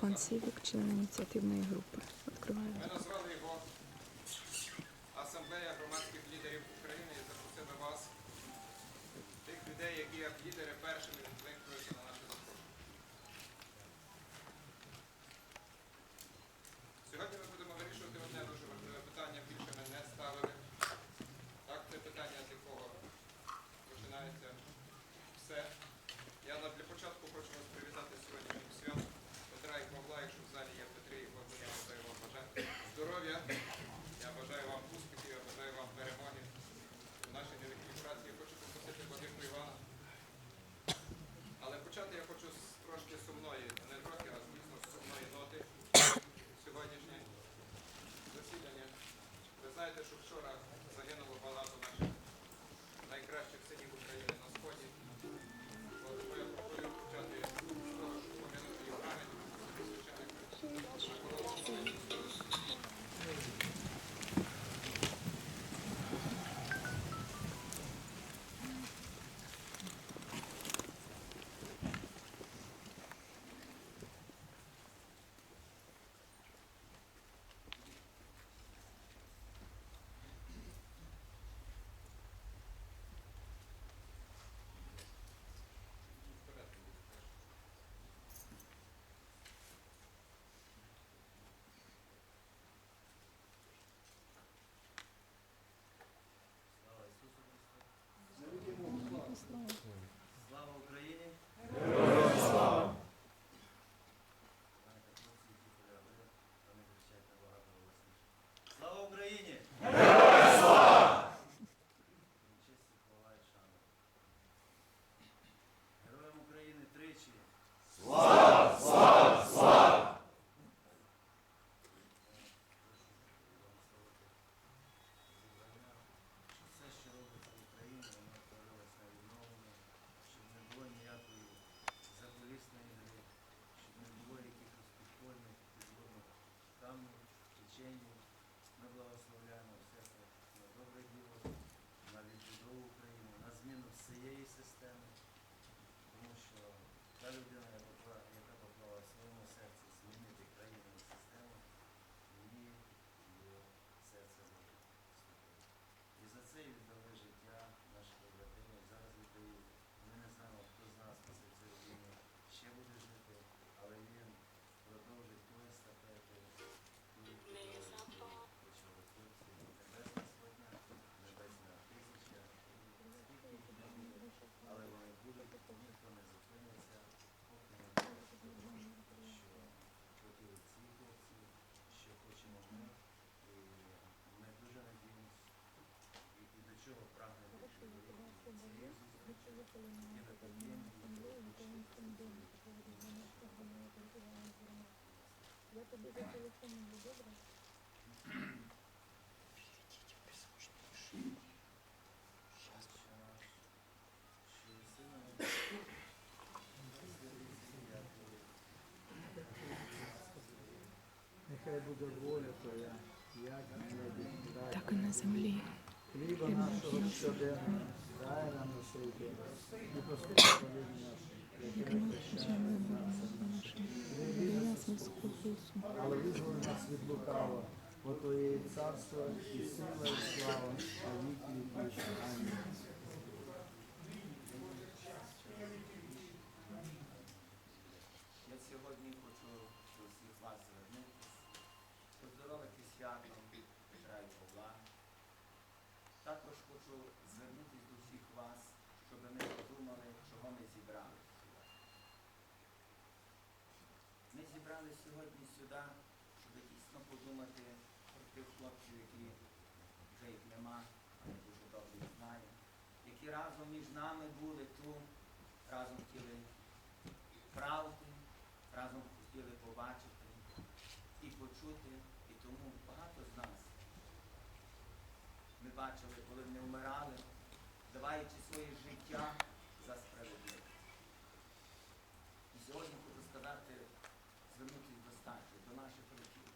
Пан Сівік, член ініціативної групи. Відкриваю. Я тобі зателефоную, добре? Нехай буде воля Твоя, як на небі, дай Так і на землі. хліба нашого щоденного, Дай нам на день. І прости від нас. Але визволи нас від лукава, бо Твоє царство і сила, і слава, а віки віки. Амінь. Я сьогодні хочу до всіх вас звернутися, поздоровити святом Петра і Павла. Також хочу звернутися до всіх вас, щоб ми подумали, чого ми зібрали. Ми зібрали сьогодні сюди, щоб дійсно подумати про тих хлопців, які вже їх нема, але дуже добре їх знаю, які разом між нами були тут, разом хотіли правди, разом хотіли побачити і почути. І тому багато бачили, коли вони вмирали, даваючи своє життя за справедливість. І сьогодні хочу сказати, звернутися до старших, до наших років.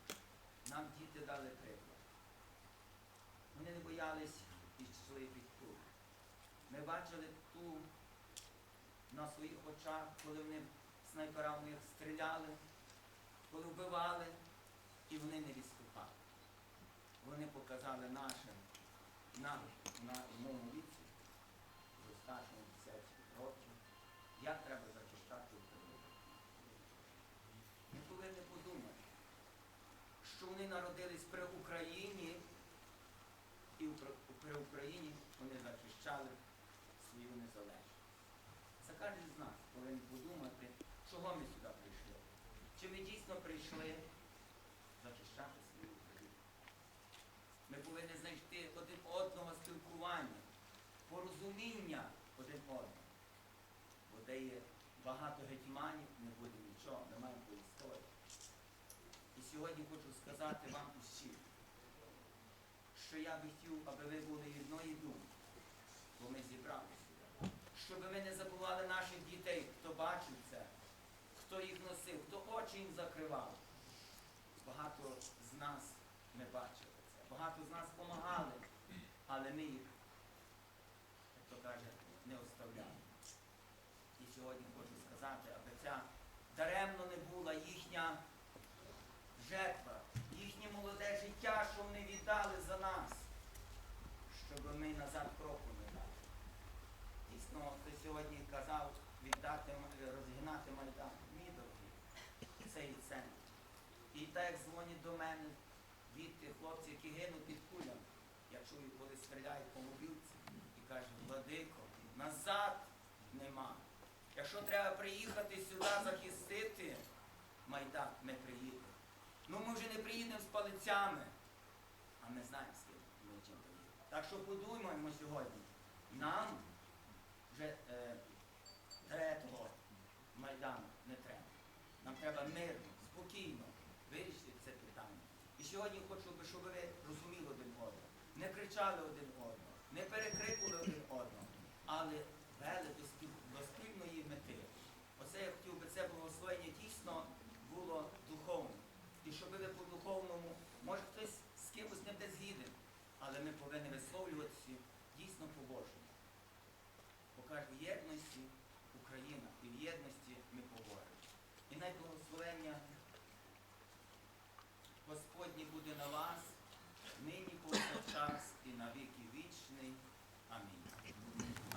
Нам діти дали приклад. Вони не боялись і йшли під кулю. Ми бачили ту на своїх очах, коли вони снайпера в них стріляли, коли вбивали, і вони не відступали. Вони показали нашим, нам, на моєму віці, з останніх 10 років, як треба зачищати Україну. Ми повинні подумати, що вони народились при Україні, і при- Україні вони захищали свою незалежність. Це кожен з нас повинен подумати, чого ми сюди прийшли. Чи ми дійсно прийшли захищати свою Україну? Ми повинні знайти порозуміння один одного. Бо де є багато гетьманів, не буде нічого, ми маємо по історії. І сьогодні хочу сказати вам усім, що я би хотів, аби ви були єдної думки, бо ми зібралися. Щоб ми не забували наших дітей, хто бачив це, хто їх носив, хто очі їм закривав. Багато з нас ми бачили це. Багато з нас допомагали, але ми їх, каже, не оставляли. І сьогодні хочу сказати, аби ця даремно не була їхня жертва, їхнє молоде життя, що вони віддали за нас, щоб ми назад кроку не дали. Дійсно, хто сьогодні казав віддати, розігнати Майдан. Мій дорогий, це і це. І так як дзвонять до мене від тих хлопців, які гинуть під кулями, я чую, коли стріляють по мобілці кажуть, владико, назад нема. Якщо треба приїхати сюди захистити Майдан, ми приїдемо. Ну ми вже не приїдемо з палицями, а ми знаємо, з ким ми чим приїдемо. Так що подумаємо сьогодні. Нам вже е, третього Майдану не треба. Нам треба мирно, спокійно вирішити це питання. І сьогодні хочу, щоб ви розуміли один одного, не кричали один одного, не перекрикували один одного, але вели до, спів- до спільної мети. Оце я хотів би, це благословення дійсно було духовним. І щоб ви по духовному, може хтось з кимось не буде згіден, але ми повинні висловлюватися дійсно по-божому. Бо каже, в єдності Україна і в єдності ми поборемо. І найблагословення Господнє буде на вас